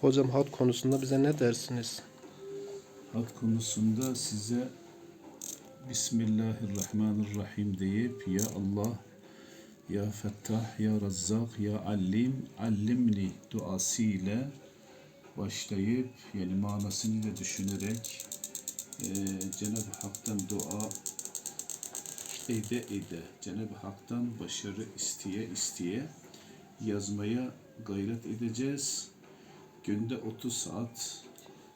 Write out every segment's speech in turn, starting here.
Hocam hat konusunda bize ne dersiniz? Hat konusunda size Bismillahirrahmanirrahim deyip Ya Allah, Ya Fettah, Ya Razzak, Ya Allim, Allimni duası ile başlayıp yani manasını da düşünerek eee Cenab-ı Hak'tan dua ede ede Cenab-ı Hak'tan başarı isteye isteye yazmaya gayret edeceğiz. Günde 30 saat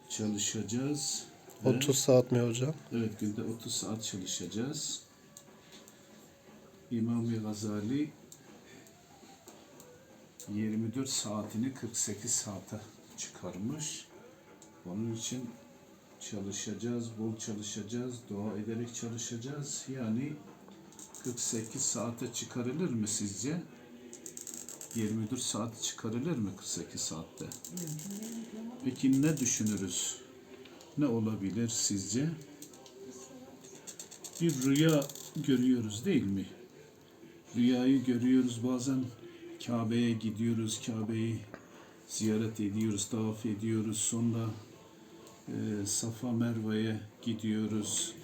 çalışacağız. ve- 30 saat mi hocam? Evet günde 30 saat çalışacağız. İmam-ı Gazali 24 saatini 48 saate çıkarmış. Onun için çalışacağız, bol çalışacağız, dua ederek çalışacağız. Yani 48 saate çıkarılır mı sizce? 24 saat çıkarılır mı 48 saatte? Peki ne düşünürüz? Ne olabilir sizce? Bir rüya görüyoruz değil mi? Rüyayı görüyoruz bazen Kabe'ye gidiyoruz, Kabe'yi ziyaret ediyoruz, tavaf ediyoruz. Sonra e, Safa Merve'ye gidiyoruz.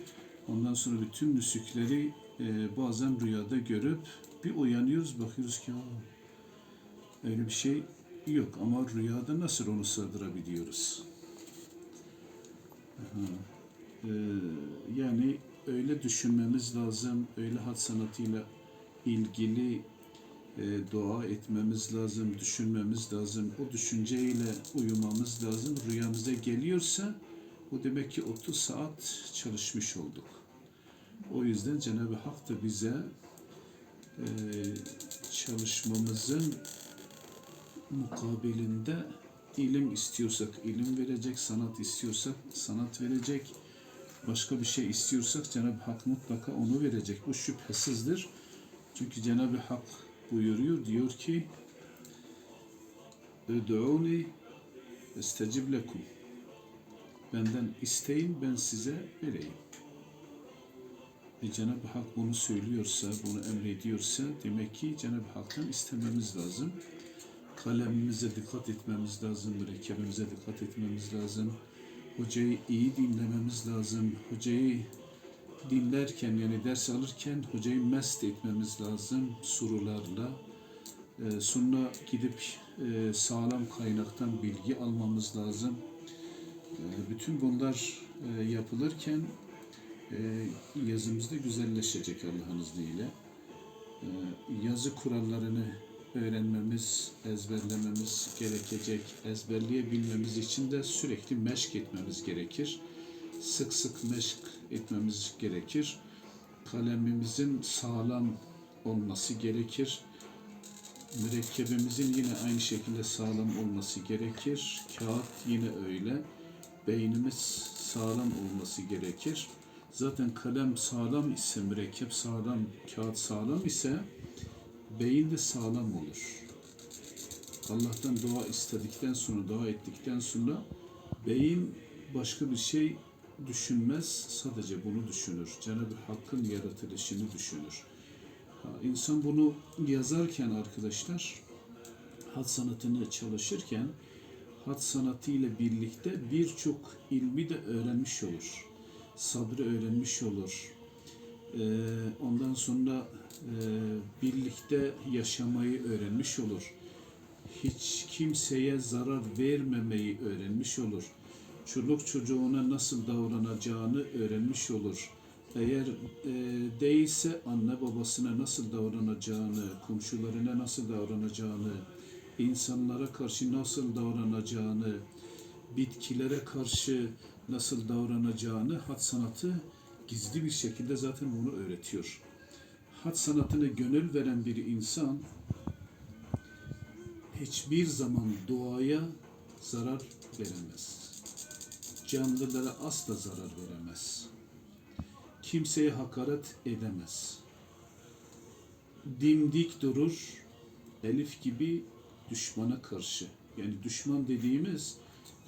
Ondan sonra bütün müsükleri e, bazen rüyada görüp bir uyanıyoruz bakıyoruz ki "Aa, öyle bir şey yok ama rüyada nasıl onu sığdırabiliyoruz? Ee, yani öyle düşünmemiz lazım, öyle hat sanatıyla ilgili e, dua etmemiz lazım, düşünmemiz lazım, o düşünceyle uyumamız lazım. Rüyamıza geliyorsa bu demek ki 30 saat çalışmış olduk. O yüzden Cenab-ı Hak da bize e, çalışmamızın mukabilinde ilim istiyorsak ilim verecek, sanat istiyorsak sanat verecek, başka bir şey istiyorsak Cenab-ı Hak mutlaka onu verecek. Bu şüphesizdir. Çünkü Cenab-ı Hak buyuruyor, diyor ki Öd'uni estecib lekum Benden isteyin, ben size vereyim. E Cenab-ı Hak bunu söylüyorsa, bunu emrediyorsa demek ki Cenab-ı Hak'tan istememiz lazım kalemimize dikkat etmemiz lazım, mürekkebimize dikkat etmemiz lazım. Hocayı iyi dinlememiz lazım. Hocayı dinlerken yani ders alırken hocayı mest etmemiz lazım sorularla. Ee, sonra gidip e, sağlam kaynaktan bilgi almamız lazım. Ee, bütün bunlar e, yapılırken e, yazımız da güzelleşecek Allah'ın izniyle. Ee, yazı kurallarını öğrenmemiz, ezberlememiz gerekecek. Ezberleyebilmemiz için de sürekli meşk etmemiz gerekir. Sık sık meşk etmemiz gerekir. Kalemimizin sağlam olması gerekir. Mürekkebimizin yine aynı şekilde sağlam olması gerekir. Kağıt yine öyle. Beynimiz sağlam olması gerekir. Zaten kalem sağlam ise, mürekkep sağlam, kağıt sağlam ise beyin de sağlam olur. Allah'tan dua istedikten sonra, dua ettikten sonra beyin başka bir şey düşünmez, sadece bunu düşünür. Cenab-ı Hakk'ın yaratılışını düşünür. Ha, İnsan bunu yazarken arkadaşlar, hat sanatını çalışırken, hat sanatı ile birlikte birçok ilmi de öğrenmiş olur. Sabrı öğrenmiş olur. Ee, ondan sonra e, birlikte yaşamayı öğrenmiş olur. Hiç kimseye zarar vermemeyi öğrenmiş olur. Çoluk çocuğuna nasıl davranacağını öğrenmiş olur. Eğer e, değilse anne babasına nasıl davranacağını, komşularına nasıl davranacağını, insanlara karşı nasıl davranacağını, bitkilere karşı nasıl davranacağını hat sanatı gizli bir şekilde zaten bunu öğretiyor. Hat sanatına gönül veren bir insan hiçbir zaman doğaya zarar veremez. Canlılara asla zarar veremez. Kimseye hakaret edemez. Dimdik durur, Elif gibi düşmana karşı. Yani düşman dediğimiz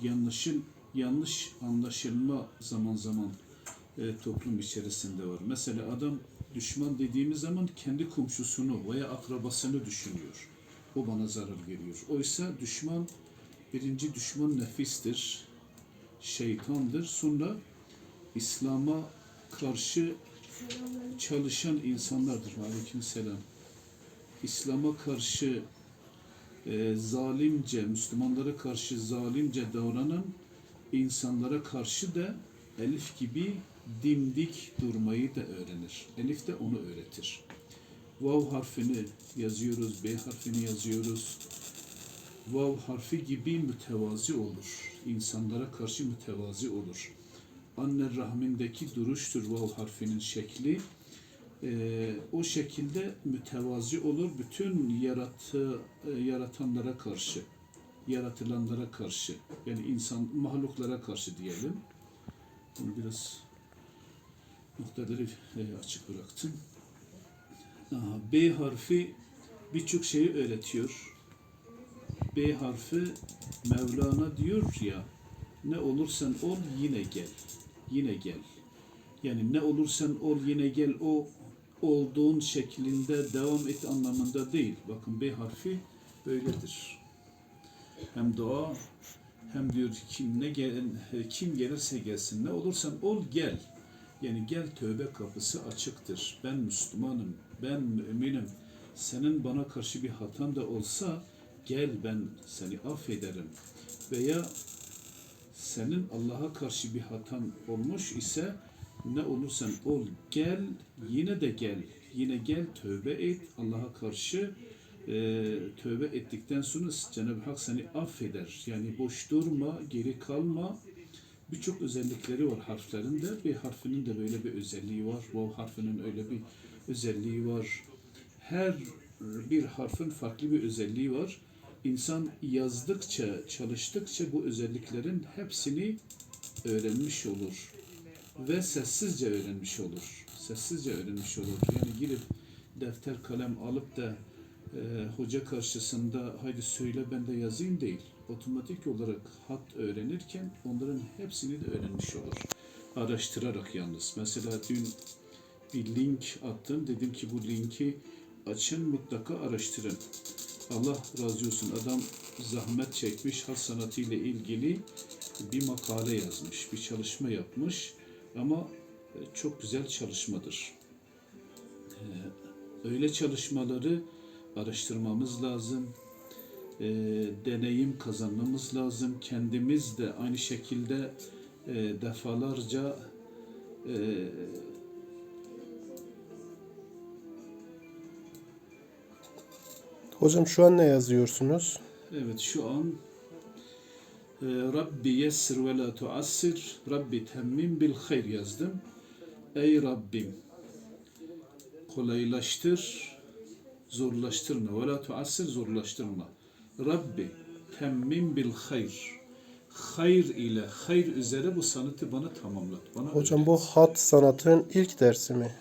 yanlışın yanlış anlaşılma zaman zaman e, toplum içerisinde var. Mesela adam düşman dediğimiz zaman kendi komşusunu veya akrabasını düşünüyor. O bana zarar veriyor. Oysa düşman birinci düşman nefistir, şeytandır. Sonra İslam'a karşı çalışan insanlardır. Aleykümselam. İslam'a karşı e, zalimce, Müslümanlara karşı zalimce davranan insanlara karşı da Elif gibi dimdik durmayı da öğrenir. Elif de onu öğretir. Vav harfini yazıyoruz, B harfini yazıyoruz. Vav harfi gibi mütevazi olur. İnsanlara karşı mütevazi olur. Anne rahmindeki duruştur vav harfinin şekli. Ee, o şekilde mütevazi olur bütün yaratı, e, yaratanlara karşı, yaratılanlara karşı, yani insan mahluklara karşı diyelim. Bunu biraz noktaları e, açık bıraktım. B harfi birçok şeyi öğretiyor. B harfi Mevlana diyor ya, ne olursan ol yine gel, yine gel. Yani ne olursan ol yine gel o olduğun şeklinde devam et anlamında değil. Bakın B harfi böyledir. Hem dua hem diyor kim ne gel, kim gelirse gelsin ne olursan ol gel. Yani gel tövbe kapısı açıktır. Ben Müslümanım, ben müminim. Senin bana karşı bir hatan da olsa gel ben seni affederim. Veya senin Allah'a karşı bir hatan olmuş ise ne olursan ol gel yine de gel yine gel tövbe et Allah'a karşı e, tövbe ettikten sonra Cenab-ı Hak seni affeder yani boş durma geri kalma birçok özellikleri var harflerinde bir harfinin de böyle bir özelliği var vav harfinin öyle bir özelliği var her bir harfin farklı bir özelliği var İnsan yazdıkça çalıştıkça bu özelliklerin hepsini öğrenmiş olur ve sessizce öğrenmiş olur. Sessizce öğrenmiş olur. Yani girip defter kalem alıp da e, hoca karşısında haydi söyle ben de yazayım değil. Otomatik olarak hat öğrenirken onların hepsini de öğrenmiş olur. Araştırarak yalnız. Mesela dün bir link attım. Dedim ki bu linki açın mutlaka araştırın. Allah razı olsun. Adam zahmet çekmiş hat sanatı ilgili bir makale yazmış, bir çalışma yapmış ama e, çok güzel çalışmadır. E, Öyle çalışmaları araştırmamız lazım, e, deneyim kazanmamız lazım. Kendimiz de aynı şekilde e, defalarca e, Hocam şu an ne yazıyorsunuz? Evet şu an e, Rabbi yessir ve la tuassir Rabbi temmim bil hayr yazdım. Ey Rabbim kolaylaştır zorlaştırma ve la tuassir zorlaştırma. Rabbi temmim bil hayr hayır ile hayır üzere bu sanatı bana tamamlat. Bana Hocam bu hat sanatın ilk dersi mi?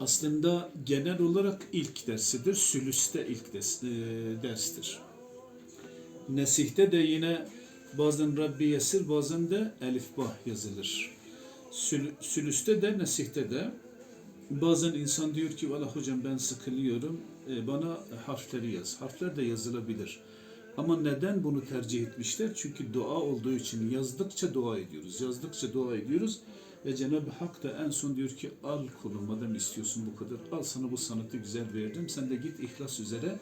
aslında genel olarak ilk dersidir. Sülüste ilk ders, e, derstir. Nesih'te de yine bazen Rabbi Yesir bazen de Elifba yazılır. Sül, sülüste de Nesih'te de bazen insan diyor ki valla hocam ben sıkılıyorum bana harfleri yaz. Harfler de yazılabilir. Ama neden bunu tercih etmişler? Çünkü dua olduğu için yazdıkça dua ediyoruz. Yazdıkça dua ediyoruz. Ve Cenab-ı Hak da en son diyor ki al kulum madem istiyorsun bu kadar. Al sana bu sanatı güzel verdim. Sen de git ihlas üzere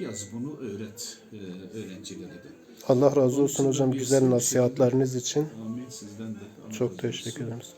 yaz bunu öğret e, öğrencilere de. Allah razı Onun olsun için hocam güzel sürü nasihatleriniz için. Amin sizden de. Razı Çok teşekkür ederiz.